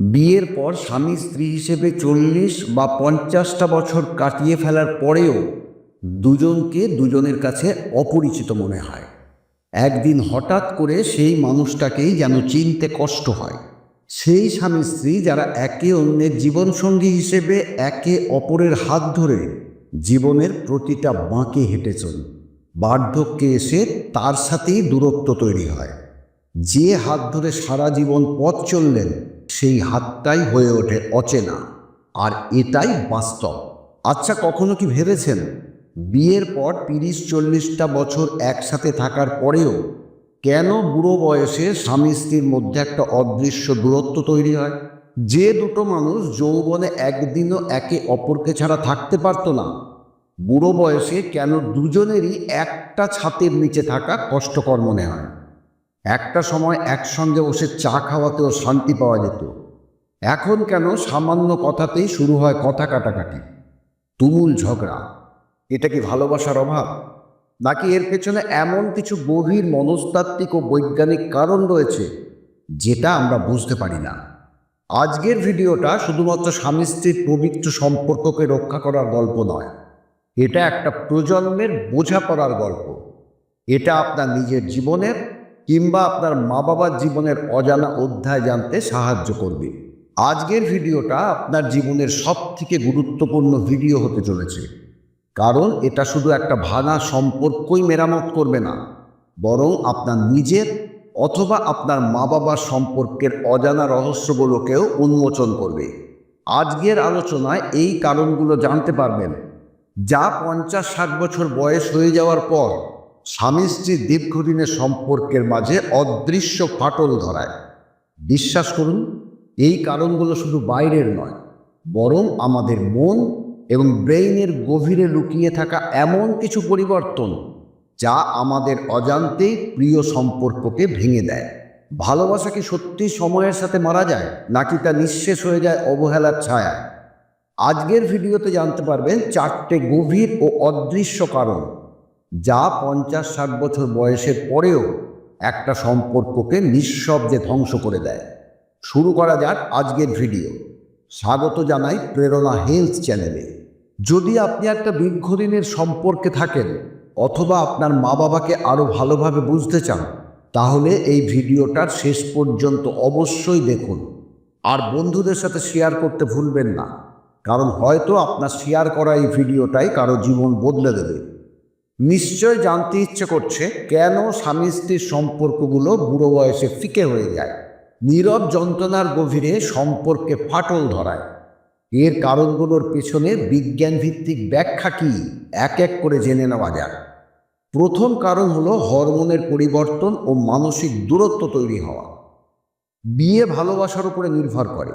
বিয়ের পর স্বামী স্ত্রী হিসেবে চল্লিশ বা পঞ্চাশটা বছর কাটিয়ে ফেলার পরেও দুজনকে দুজনের কাছে অপরিচিত মনে হয়। একদিন হঠাৎ করে সেই মানুষটাকেই যেন চিনতে কষ্ট হয়। সেই স্বামী স্ত্রী যারা একে অন্যের জীবনসঙ্গী হিসেবে একে অপরের হাত ধরে জীবনের প্রতিটা বাঁকে হেঁটে চল। বার্ধক্যে এসে তার সাথেই দূরত্ব তৈরি হয়। যে হাত ধরে সারা জীবন পথ চললেন সেই হাতটাই হয়ে ওঠে অচেনা। আর এটাই বাস্তব। আচ্ছা কখনো কি ভেবেছেন? বিয়ের পর তিরিশ, চল্লিশটা বছর একসাথে থাকার পরেও কেন বুড়ো বয়সে স্বামী স্ত্রীর মধ্যে একটা অদৃশ্য দূরত্ব তৈরি হয়? যে দুটো মানুষ যৌবনে একদিনও একে অপরকে ছাড়া থাকতে পারতো না, বুড়ো বয়সে কেন দুজনেরই একটা ছাতের নিচে থাকা কষ্টকর মনে হয়? একটা সময় একসঙ্গে বসে চা খাওয়াতেও শান্তি পাওয়া যেত। এখন কেন সামান্য কথাতেই শুরু হয় কথা কাটাকাটি? তুমুল ঝগড়া। এটা কি ভালোবাসার অভাব? নাকি এর পেছনে এমন কিছু গভীর মনস্তাত্ত্বিক ও বৈজ্ঞানিক কারণ রয়েছে যেটা আমরা বুঝতে পারি না? আজকের ভিডিওটা শুধুমাত্র স্বামী স্ত্রীর পবিত্র সম্পর্ককে রক্ষা করার গল্প নয়। এটা একটা প্রজন্মের বোঝাপড়ার গল্প। এটা আপনার নিজের জীবনের কিংবা আপনার মা বাবার জীবনের অজানা অধ্যায় জানতে সাহায্য করবে। আজকের ভিডিওটা আপনার জীবনের সব থেকে গুরুত্বপূর্ণ ভিডিও হতে চলেছে। কারণ এটা শুধু একটা ভাঙা সম্পর্কই মেরামত করবে না, বরং আপনার নিজের অথবা আপনার মা বাবার সম্পর্কের অজানা রহস্যগুলোকেও উন্মোচন করবে। আজকের আলোচনায় এই কারণগুলো জানতে পারবেন। যা পঞ্চাশ ষাট বছর বয়স হয়ে যাওয়ার পর স্বামী স্ত্রীর দীর্ঘদিনের সম্পর্কের মাঝে অদৃশ্য ফাটল ধরায়। বিশ্বাস করুন, এই কারণগুলো শুধু বাইরের নয়, বরং আমাদের মন এবং ব্রেইনের গভীরে লুকিয়ে থাকা এমন কিছু পরিবর্তন যা আমাদের অজান্তেই প্রিয় সম্পর্ককে ভেঙে দেয়। ভালোবাসা কি সত্যি সময়ের সাথে মারা যায়, নাকি তা নিঃশেষ হয়ে যায় অবহেলার ছায়ায়? আজকের ভিডিওতে জানতে পারবেন চারটে গভীর ও অদৃশ্য কারণ। যা পঞ্চাশ ষাট বছর বয়সের পরেও একটা সম্পর্ককে নিঃশব্দে ধ্বংস করে দেয়। শুরু করা যাক আজকের ভিডিও। স্বাগত জানাই প্রেরণা হেলথ চ্যানেলে। যদি আপনি একটা দীর্ঘদিনের সম্পর্কে থাকেন অথবা আপনার মা বাবাকে আরও ভালোভাবে বুঝতে চান, তাহলে এই ভিডিওটার শেষ পর্যন্ত অবশ্যই দেখুন। আর বন্ধুদের সাথে শেয়ার করতে ভুলবেন না, কারণ হয়তো আপনার শেয়ার করা এই ভিডিওটাই কারও জীবন বদলে দেবে। নিশ্চয় জানতে ইচ্ছে করছে কেন স্বামী স্ত্রীর সম্পর্কগুলো বুড়ো বয়সে ফিকে হয়ে যায়। নীরব যন্ত্রণার গভীরে সম্পর্কে ফাটল ধরায়। এর কারণগুলোর পেছনে বিজ্ঞানভিত্তিক ব্যাখ্যা কি? এক এক করে জেনে নেওয়া যাক। প্রথম কারণ হলো হরমোনের পরিবর্তন ও মানসিক দূরত্ব তৈরি হওয়া। বিয়ে ভালোবাসার উপরে নির্ভর করে।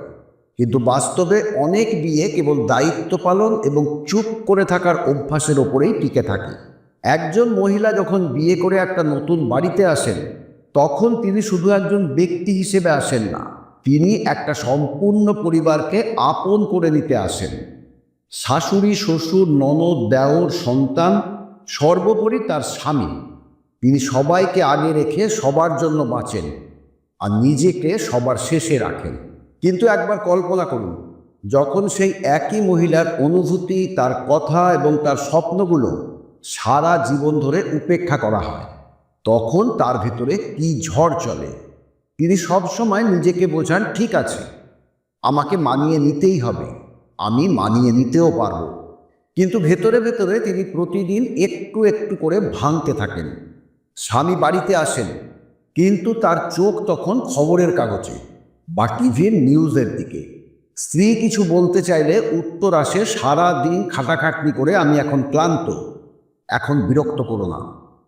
কিন্তু বাস্তবে অনেক বিয়ে কেবল দায়িত্ব পালন এবং চুপ করে থাকার অভ্যাসের ওপরেই টিকে থাকে। একজন মহিলা যখন বিয়ে করে একটা নতুন বাড়িতে আসেন, তখন তিনি শুধু একজন ব্যক্তি হিসেবে আসেন না, তিনি একটা সম্পূর্ণ পরিবারকে আপন করে নিতে আসেন। শাশুড়ি, শ্বশুর, ননদ, দেওর, সন্তান, সর্বোপরি তার স্বামী। তিনি সবাইকে আগে রেখে সবার জন্য বাঁচেন আর নিজেকে সবার শেষে রাখেন। কিন্তু একবার কল্পনা করুন, যখন সেই একই মহিলার অনুভূতি, তার কথা এবং তার স্বপ্নগুলো সারা জীবন ধরে উপেক্ষা করা হয়। তখন তার ভিতরে কি ঝড় চলে? তিনি সবসময় নিজেকে বোঝান, ঠিক আছে, আমাকে মানিয়ে নিতেই হবে। আমি মানিয়ে নিতেও পারব। কিন্তু ভেতরে ভেতরে তিনি প্রতিদিন একটু একটু করে ভাঙতে থাকেন। স্বামী বাড়িতে আসেন, কিন্তু তার চোখ তখন খবরের কাগজে বা টিভির নিউজের দিকে। স্ত্রী কিছু বলতে চাইলে উত্তর আসে সারা দিন খাটাখাটনি করে আমি এখন ক্লান্ত। এখন বিরক্ত করো না।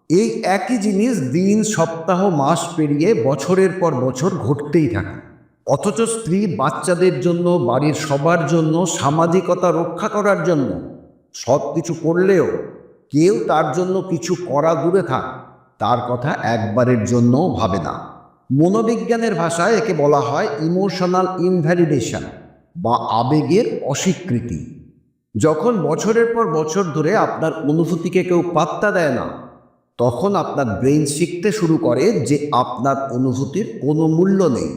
এই একই জিনিস দিন, সপ্তাহ, মাস পেরিয়ে বছরের পর বছর ঘটতেই থাকে। অথচ স্ত্রী বাচ্চাদের জন্য, বাড়ির সবার জন্য, সামাজিকতা রক্ষা করার জন্য সব কিছু করলেও কেউ তার জন্য কিছু করা দূরে থাক, তার কথা একবারের জন্যও ভাবে না। মনোবিজ্ঞানের ভাষায় একে বলা হয় ইমোশনাল ইনভ্যালিডেশন বা আবেগের অস্বীকৃতি। যখন বছরের পর বছর ধরে আপনার অনুভূতিকে কেউ পাত্তা দেয় না, তখন আপনার ব্রেন শিখতে শুরু করে যে আপনার অনুভূতির কোনো মূল্য নেই।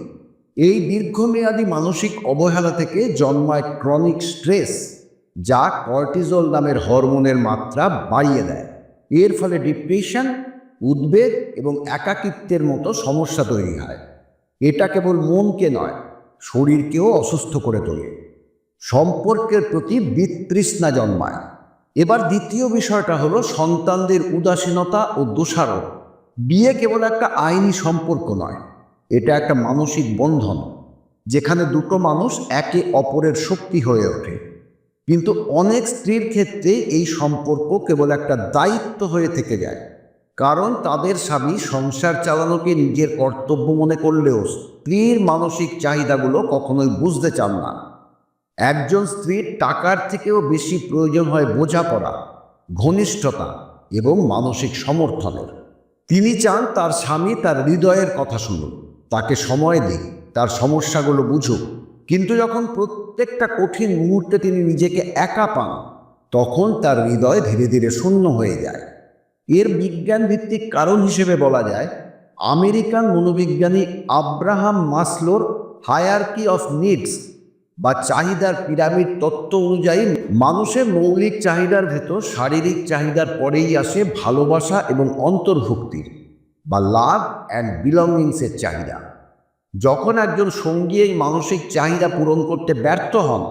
এই দীর্ঘমেয়াদী মানসিক অবহেলা থেকে জন্মায় ক্রনিক স্ট্রেস, যা কর্টিজল নামের হরমোনের মাত্রা বাড়িয়ে দেয়। এর ফলে ডিপ্রেশন, উদ্বেগ এবং একাকিত্বের মতো সমস্যা তৈরি হয়। এটা কেবল মনকে নয়, শরীরকেও অসুস্থ করে তোলে। সম্পর্কের প্রতি বিতৃষ্ণা জন্মায়। এবার দ্বিতীয় বিষয়টা হলো সন্তানদের উদাসীনতা ও দোষারোপ। বিয়ে কেবল একটা আইনি সম্পর্ক নয়, এটা একটা মানসিক বন্ধন, যেখানে দুটো মানুষ একে অপরের শক্তি হয়ে ওঠে। কিন্তু অনেক স্ত্রীর ক্ষেত্রে এই সম্পর্ক কেবল একটা দায়িত্ব হয়ে থেকে যায়, কারণ তাদের স্বামী সংসার চালানোকে নিজের কর্তব্য মনে করলেও স্ত্রীর মানসিক চাহিদাগুলো কখনোই বুঝতে চান না। একজন স্ত্রীর টাকার থেকেও বেশি প্রয়োজন হয় বোঝাপড়া, ঘনিষ্ঠতা এবং মানসিক সমর্থনের। তিনি চান তার স্বামী তার হৃদয়ের কথা শুনুন তাকে সময় দিক, তার সমস্যাগুলো বুঝুক। কিন্তু যখন প্রত্যেকটা কঠিন মুহূর্তে তিনি নিজেকে একা পান, তখন তার হৃদয় ধীরে ধীরে শূন্য হয়ে যায়। এর বিজ্ঞান ভিত্তিক কারণ হিসেবে বলা যায়, আমেরিকান মনোবিজ্ঞানী আব্রাহাম মাসলোর হায়ারকি অফ নিডস বা চাহিদার পিরামিড তত্ত্ব অনুযায়ী মানুষের মৌলিক চাহিদার ভেতর শারীরিক চাহিদার পরেই আসে ভালোবাসা এবং অন্তর্ভুক্তির বা লাভ অ্যান্ড বিলঙ্গিংসের চাহিদা। যখন একজন সঙ্গী এই মানসিক চাহিদা পূরণ করতে ব্যর্থ হন,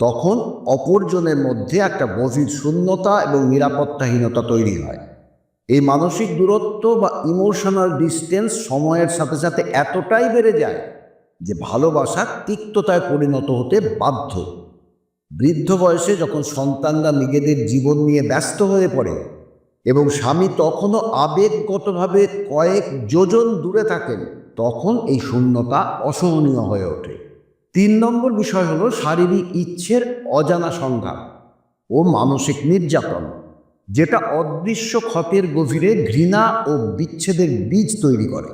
তখন অপরজনের মধ্যে একটা গভীর শূন্যতা এবং নিরাপত্তাহীনতা তৈরি হয়। এই মানসিক দূরত্ব বা ইমোশনাল ডিস্টেন্স সময়ের সাথে সাথে এতটাই বেড়ে যায় যে ভালোবাসা তিক্ততায় পরিণত হতে বাধ্য। বৃদ্ধ বয়সে যখন সন্তানরা নিজেদের জীবন নিয়ে ব্যস্ত হয়ে পড়ে এবং স্বামী তখনও আবেগগতভাবে কয়েক যোজন দূরে থাকেন, তখন এই শূন্যতা অসহনীয় হয়ে ওঠে। তিন নম্বর বিষয় হলো শারীরিক ইচ্ছের অজানা সংঘাত ও মানসিক নির্যাতন, যেটা অদৃশ্য ক্ষতের গভীরে ঘৃণা ও বিচ্ছেদের বীজ তৈরি করে।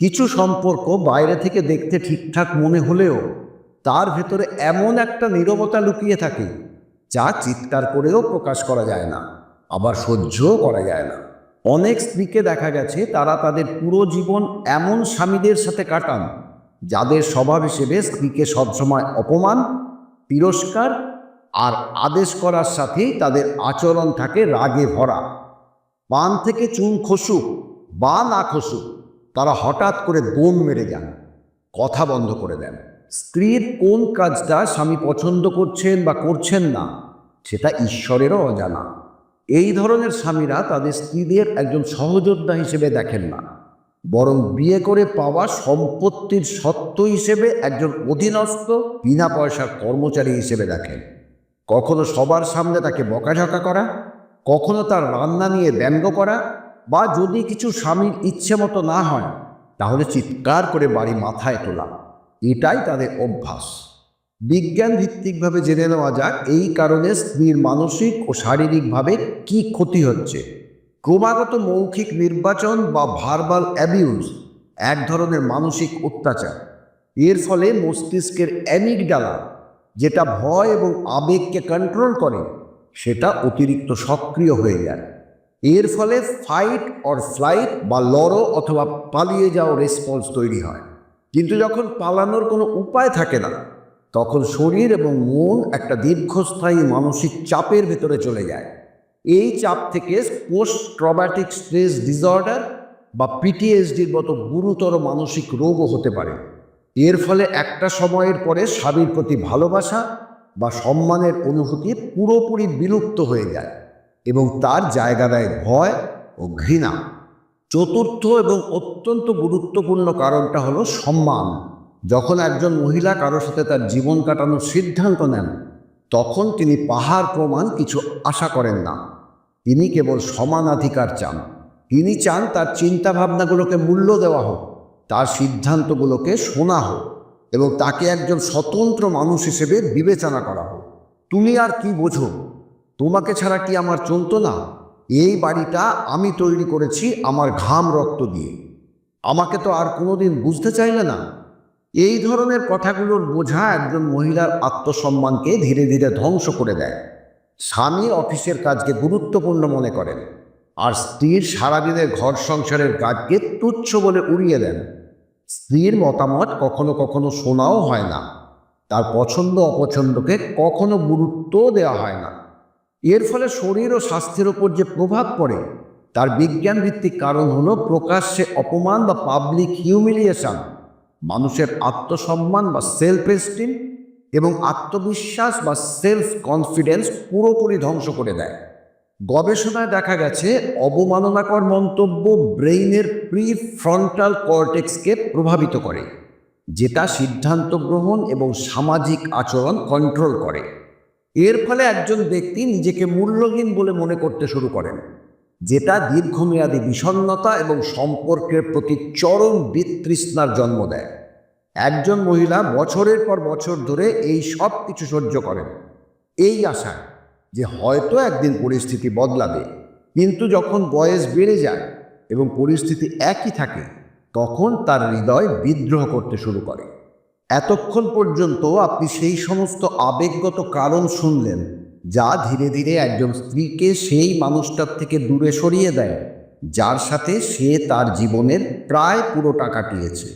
কিছু সম্পর্ক বাইরে থেকে দেখতে ঠিকঠাক মনে হলেও তার ভেতরে এমন একটা নীরবতা লুকিয়ে থাকে যা চিৎকার করেও প্রকাশ করা যায় না, আবার সহ্যও করা যায় না। অনেক স্ত্রীকে দেখা গেছে তারা তাদের পুরো জীবন এমন স্বামীদের সাথে কাটান, যাদের স্বভাব হিসেবে স্ত্রীকে সবসময় অপমান, তিরস্কার আর আদেশ করার সাথেই তাদের আচরণ থাকে রাগে ভরা। পান থেকে চুন খসুক বা না খসুক তারা হঠাৎ করে দম মেরে যান, কথা বন্ধ করে দেন। স্ত্রীর কোন কাজটা স্বামী পছন্দ করছেন বা করছেন না, সেটা ঈশ্বরেরও অজানা। এই ধরনের স্বামীরা তাদের স্ত্রীদের একজন সহযোদ্ধা হিসেবে দেখেন না। বরং বিয়ে করে পাওয়া সম্পত্তির সত্ত্ব হিসেবে একজন অধীনস্থ, বিনা পয়সার কর্মচারী হিসেবে দেখেন। কখনো সবার সামনে তাকে বকাঝকা করা, কখনো তার রান্না নিয়ে ব্যঙ্গ করা বা যদি কিছু স্বামীর ইচ্ছে মতো না হয়, তাহলে চিৎকার করে বাড়ি মাথায় তোলা। এটাই তাদের অভ্যাস। বিজ্ঞান ভিত্তিকভাবে জেনে নেওয়া যাক, এই কারণে স্ত্রীর মানসিক ও শারীরিকভাবে কি ক্ষতি হচ্ছে। ক্রমাগত মৌখিক নির্বাচন বা ভার্বাল অ্যাবিউজ, এক ধরনের মানসিক অত্যাচার। এর ফলে মস্তিষ্কের অ্যামিগডালা, যেটা ভয় এবং আবেগকে কন্ট্রোল করে, সেটা অতিরিক্ত সক্রিয় হয়ে যায়। এর ফলে ফাইট অর ফ্লাইট বা লড়ো অথবা পালিয়ে যাও রেসপন্স তৈরি হয়। কিন্তু যখন পালানোর কোনো উপায় থাকে না, তখন শরীর এবং মন একটা দীর্ঘস্থায়ী মানসিক চাপের ভেতরে চলে যায়। এই চাপ থেকে পোস্ট ট্রমাটিক স্ট্রেস ডিসঅর্ডার বা পিটিএসডির মতো গুরুতর মানসিক রোগও হতে পারে। এর ফলে একটা সময়ের পরে স্বামীর প্রতি ভালোবাসা বা সম্মানের অনুভূতি পুরোপুরি বিলুপ্ত হয়ে যায়। এবং তার জায়গা দেয় ভয় ও ঘৃণা। চতুর্থ এবং অত্যন্ত গুরুত্বপূর্ণ কারণটা হলো সম্মান। যখন একজন মহিলা কারোর সাথে তার জীবন কাটানোর সিদ্ধান্ত নেন, তখন তিনি পাহাড় প্রমাণ কিছু আশা করেন না। তিনি কেবল সমানাধিকার চান। তিনি চান তার চিন্তাভাবনাগুলোকে মূল্য দেওয়া হোক, তার সিদ্ধান্তগুলোকে শোনা হোক এবং তাকে একজন স্বতন্ত্র মানুষ হিসেবে বিবেচনা করা হোক। তুমি আর কি বোঝো? তোমাকে ছাড়া কি আমার চলতো না? এই বাড়িটা আমি তৈরি করেছি আমার ঘাম রক্ত দিয়ে। আমাকে তো আর কোনোদিন বুঝতে চাইলে না। এই ধরনের কথাগুলোর বোঝা একজন মহিলার আত্মসম্মানকে ধীরে ধীরে ধ্বংস করে দেয়। স্বামী অফিসের কাজকে গুরুত্বপূর্ণ মনে করেন আর স্ত্রীর সারাদিনের ঘর সংসারের কাজকে তুচ্ছ বলে উড়িয়ে দেন। স্ত্রীর মতামত কখনো কখনো শোনাও হয় না। তার পছন্দ অপছন্দকে কখনো গুরুত্বও দেওয়া হয় না। এর ফলে শরীর ও স্বাস্থ্যের ওপর যে প্রভাব পড়ে, তার বিজ্ঞান ভিত্তিক কারণ হলো প্রকাশ্যে অপমান বা পাবলিক হিউমিলিয়েশন মানুষের আত্মসম্মান বা সেলফ এস্টিম এবং আত্মবিশ্বাস বা সেলফ কনফিডেন্স পুরোপুরি ধ্বংস করে দেয়। গবেষণায় দেখা গেছে, অবমাননাকর মন্তব্য ব্রেইনের প্রি ফ্রন্টাল কর্টেক্সকে প্রভাবিত করে, যেটা সিদ্ধান্ত গ্রহণ এবং সামাজিক আচরণ কন্ট্রোল করে। এর ফলে একজন ব্যক্তি নিজেকে মূল্যহীন বলে মনে করতে শুরু করেন, যেটা দীর্ঘমেয়াদী বিষণ্ণতা এবং সম্পর্কের প্রতি চরম বিতৃষ্ণার জন্ম দেয়। একজন মহিলা বছরের পর বছর ধরে এই সব কিছু সহ্য করেন। এই আশায় যে হয়তো একদিন পরিস্থিতি বদলাবে, কিন্তু যখন বয়স বেড়ে যায় এবং পরিস্থিতি একই থাকে, তখন তার হৃদয় বিদ্রোহ করতে শুরু করে। এতক্ষণ পর্যন্ত আপনি সেই সমস্ত আবেগগত কারণ শুনলেন, যা ধীরে ধীরে একজন স্ত্রীকে সেই মানুষটার থেকে দূরে সরিয়ে দেয়, যার সাথে সে তার জীবনের প্রায় পুরোটা কাটিয়েছে।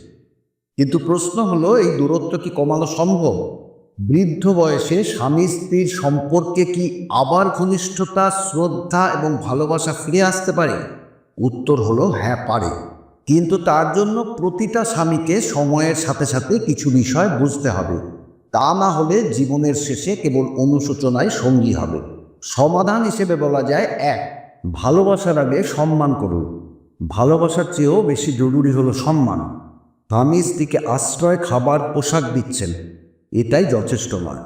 কিন্তু প্রশ্ন হলো, এই দূরত্ব কি কমানো সম্ভব? বৃদ্ধ বয়সে স্বামী স্ত্রীর সম্পর্কে কি আবার ঘনিষ্ঠতা, শ্রদ্ধা এবং ভালোবাসা ফিরে আসতে পারে? উত্তর হলো হ্যাঁ পারে। কিন্তু তার জন্য প্রতিটা স্বামীকে সময়ের সাথে সাথে কিছু বিষয় বুঝতে হবে। তা না হলে জীবনের শেষে কেবল অনুশোচনায় সঙ্গী হবে। সমাধান হিসেবে বলা যায়, এক, ভালোবাসার আগে সম্মান করুন ভালোবাসার চেয়েও বেশি জরুরি হলো সম্মান। স্বামী স্ত্রীকে আশ্রয়, খাবার, পোশাক দিচ্ছেন। এটাই যথেষ্ট নয়।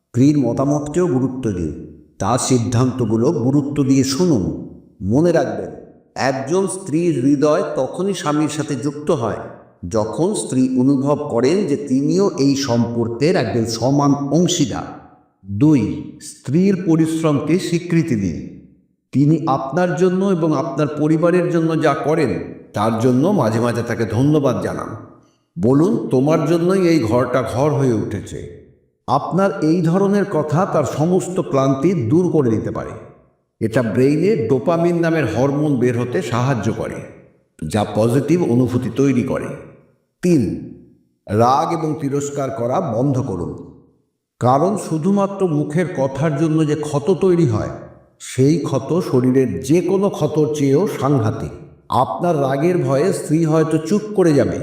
স্ত্রীর মতামতকেও গুরুত্ব দিন। তার সিদ্ধান্তগুলো গুরুত্ব দিয়ে শুনুন। মনে রাখবেন একজন স্ত্রীর হৃদয় তখনই স্বামীর সাথে যুক্ত হয়, যখন স্ত্রী অনুভব করেন যে তিনিও এই সম্পর্কের একজন সমান অংশীদার। দুই, স্ত্রীর পরিশ্রমকে স্বীকৃতি দিন। তিনি আপনার জন্য এবং আপনার পরিবারের জন্য যা করেন, তার জন্য মাঝে মাঝে তাকে ধন্যবাদ জানান। বলুন, তোমার জন্যই এই ঘরটা ঘর হয়ে উঠেছে। আপনার এই ধরনের কথা তার সমস্ত ক্লান্তি দূর করে দিতে পারে। এটা ব্রেইনে ডোপামিন নামের হরমোন বের হতে সাহায্য করে, যা পজিটিভ অনুভূতি তৈরি করে। তিন, রাগ এবং তিরস্কার করা বন্ধ করুন। কারণ শুধুমাত্র মুখের কথার জন্য যে ক্ষত তৈরি হয়, সেই ক্ষত শরীরের যে কোনো ক্ষতর চেয়েও সাংঘাতিক। আপনার রাগের ভয়ে স্ত্রী হয়তো চুপ করে যাবে,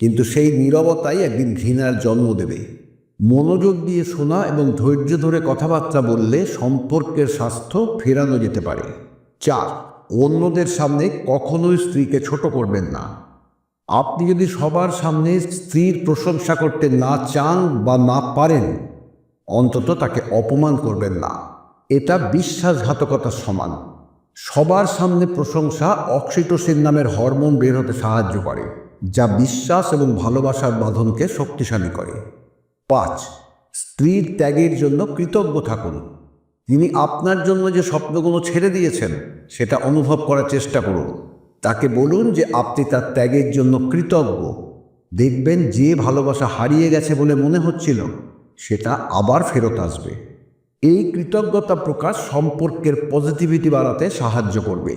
কিন্তু সেই নীরবতাই একদিন ঘৃণার জন্ম দেবে। মনোযোগ দিয়ে শোনা এবং ধৈর্য ধরে কথাবার্তা বললে সম্পর্কের স্বাস্থ্য ফেরানো যেতে পারে। চার, অন্যদের সামনে কখনোই স্ত্রীকে ছোট করবেন না। আপনি যদি সবার সামনে স্ত্রীর প্রশংসা করতে না চান বা না পারেন, অন্তত তাকে অপমান করবেন না। এটা বিশ্বাসঘাতকতার সমান। সবার সামনে প্রশংসা অক্সিটোসিন নামের হরমোন বের হতে সাহায্য করে, যা বিশ্বাস এবং ভালোবাসার বাঁধনকে শক্তিশালী করে। পাঁচ, স্ত্রীর ত্যাগের জন্য কৃতজ্ঞ থাকুন। তিনি আপনার জন্য যে স্বপ্নগুলো ছেড়ে দিয়েছেন, সেটা অনুভব করার চেষ্টা করুন। তাকে বলুন যে আপনি তার ত্যাগের জন্য কৃতজ্ঞ। দেখবেন যে ভালোবাসা হারিয়ে গেছে বলে মনে হচ্ছিল, সেটা আবার ফেরত আসবে। এই কৃতজ্ঞতা প্রকাশ সম্পর্কের পজিটিভিটি বাড়াতে সাহায্য করবে।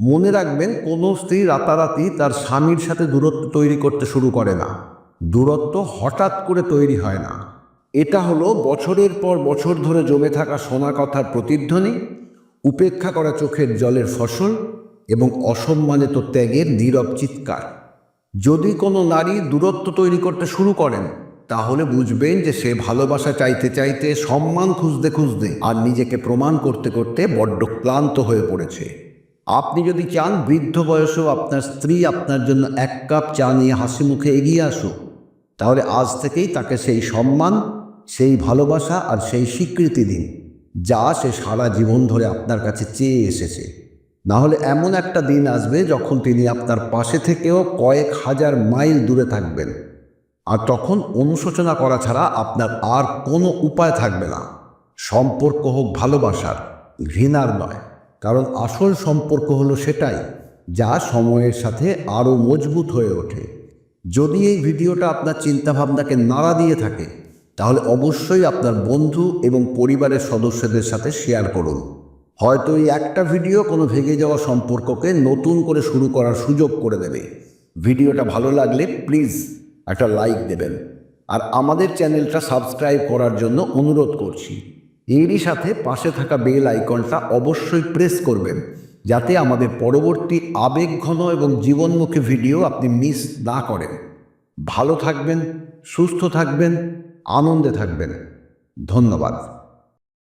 মনে রাখবেন, কোনো স্ত্রী রাতারাতি তার স্বামীর সাথে দূরত্ব তৈরি করতে শুরু করে না। দূরত্ব হঠাৎ করে তৈরি হয় না। এটা হলো বছরের পর বছর ধরে জমে থাকা শোনা কথার প্রতিধ্বনি, উপেক্ষা করা চোখের জলের ফসল এবং অসম্মানিত ত্যাগের নীরব চিৎকার। যদি কোনো নারী দূরত্ব তৈরি করতে শুরু করেন, তাহলে বুঝবেন যে সে ভালোবাসা চাইতে চাইতে সম্মান খুঁজতে খুঁজতে আর নিজেকে প্রমাণ করতে করতে বড্ড ক্লান্ত হয়ে পড়েছে। আপনি যদি চান বৃদ্ধ বয়সেও আপনার স্ত্রী আপনার জন্য এক কাপ চা নিয়ে হাসি মুখে এগিয়ে আসুক তাহলে আজ থেকেই তাকে সেই সম্মান, সেই ভালোবাসা আর সেই স্বীকৃতি দিন, যা সে সারা জীবন ধরে আপনার কাছে চেয়ে এসেছে। না হলে এমন একটা দিন আসবে যখন তিনি আপনার পাশে থেকেও কয়েক হাজার মাইল দূরে থাকবেন। আর তখন অনুশোচনা করা ছাড়া আপনার আর কোনো উপায় থাকবে না। সম্পর্ক হোক ভালোবাসার, ঘৃণার নয়। কারণ আসল সম্পর্ক হলো সেটাই, যা সময়ের সাথে আরও মজবুত হয়ে ওঠে। যদি এই ভিডিওটা আপনার চিন্তাভাবনাকে নাড়া দিয়ে থাকে, তাহলে অবশ্যই আপনার বন্ধু এবং পরিবারের সদস্যদের সাথে শেয়ার করুন। হয়তো এই একটা ভিডিও কোনো ভেঙে যাওয়া সম্পর্ককে নতুন করে শুরু করার সুযোগ করে দেবে। ভিডিওটা ভালো লাগলে প্লিজ একটা লাইক দেবেন। আর আমাদের চ্যানেলটা সাবস্ক্রাইব করার জন্য অনুরোধ করছি। এরই সাথে পাশে থাকা বেল আইকনটা অবশ্যই প্রেস করবেন। যাতে আমাদের পরবর্তী আবেগঘন এবং জীবনমুখী ভিডিও আপনি মিস না করেন। ভালো থাকবেন, সুস্থ থাকবেন, আনন্দে থাকবেন। ধন্যবাদ।